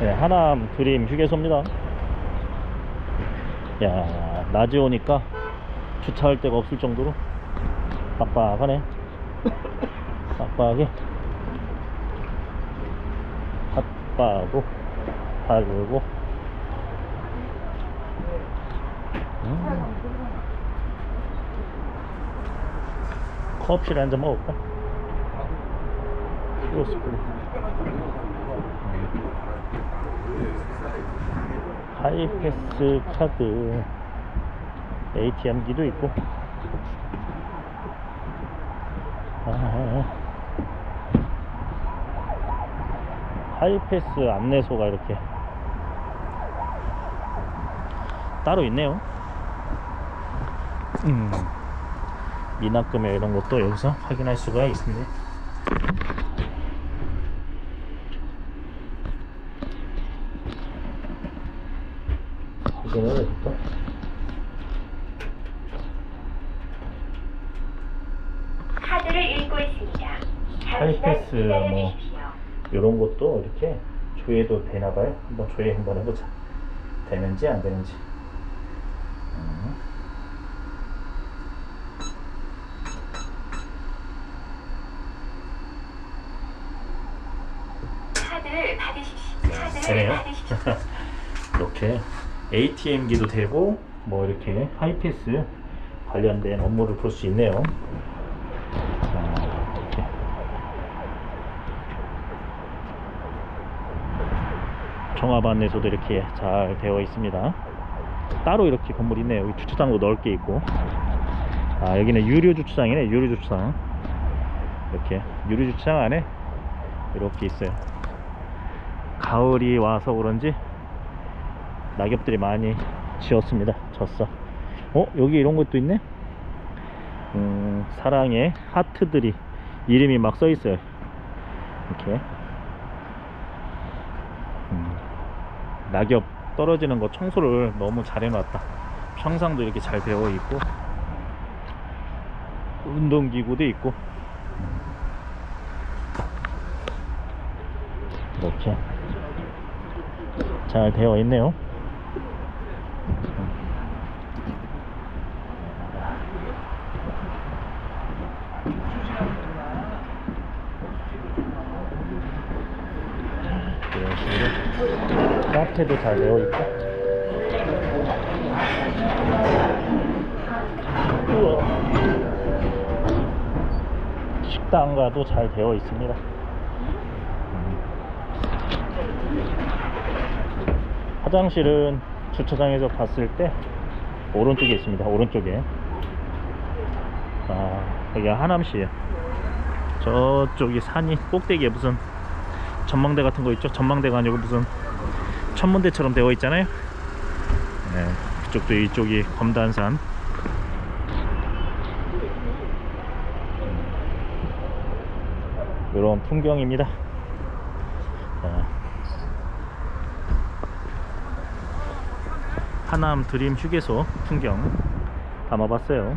네, 하남 드림 휴게소입니다. 야, 낮에 오니까 주차할 데가 없을 정도로 빡빡하네. 빡빡하게. 핫바고, 달고. 음. 커피를 한잔 먹을까? 이거 하이패스 카드 ATM기도 있고. 아, 하이패스 안내소가 이렇게 따로 있네요. 음, 미납금액 이런 것도 여기서 확인할 수가 있습니다 확인을 해볼까? 카드를 읽고 있습니다. 하이패스 뭐. 이런 것도 이렇게 조회도 되나봐요. 한번 조회 한번 해보자. 되는지 안 되는지. 음. 카드를 받으십시오. 카드를 되네요. 받으십시오. 이렇게 ATM기도 되고 뭐 이렇게 하이패스 관련된 업무를 볼 수 있네요. 자, 이렇게. 종합 안내소도 이렇게 잘 되어 있습니다. 따로 이렇게 건물이 있네요. 여기 주차장도 넓게 있고. 아, 여기는 유료 주차장이네. 유료 주차장. 이렇게 유료 주차장 안에 이렇게 있어요. 가을이 와서 그런지 낙엽들이 많이 지었습니다. 졌어. 어? 여기 이런 것도 있네? 음, 사랑의 하트들이 이름이 막 써 있어요. 이렇게. 음, 낙엽 떨어지는 거 청소를 너무 잘 해놨다. 평상도 이렇게 잘 되어 있고, 운동기구도 있고, 음. 이렇게 잘 되어 있네요. 이런 식으로 카페도 잘 되어 있고 우와. 식당가도 잘 되어 있습니다. 화장실은 주차장에서 봤을 때 오른쪽에 있습니다. 오른쪽에. 아, 여기가 하남시에요. 저쪽이 산이 꼭대기에 무슨 전망대 같은 거 있죠? 전망대가 아니고 무슨 천문대처럼 되어 있잖아요. 네, 그쪽도 이쪽이 검단산. 이런 풍경입니다. 자, 하남 드림 휴게소 풍경 담아봤어요.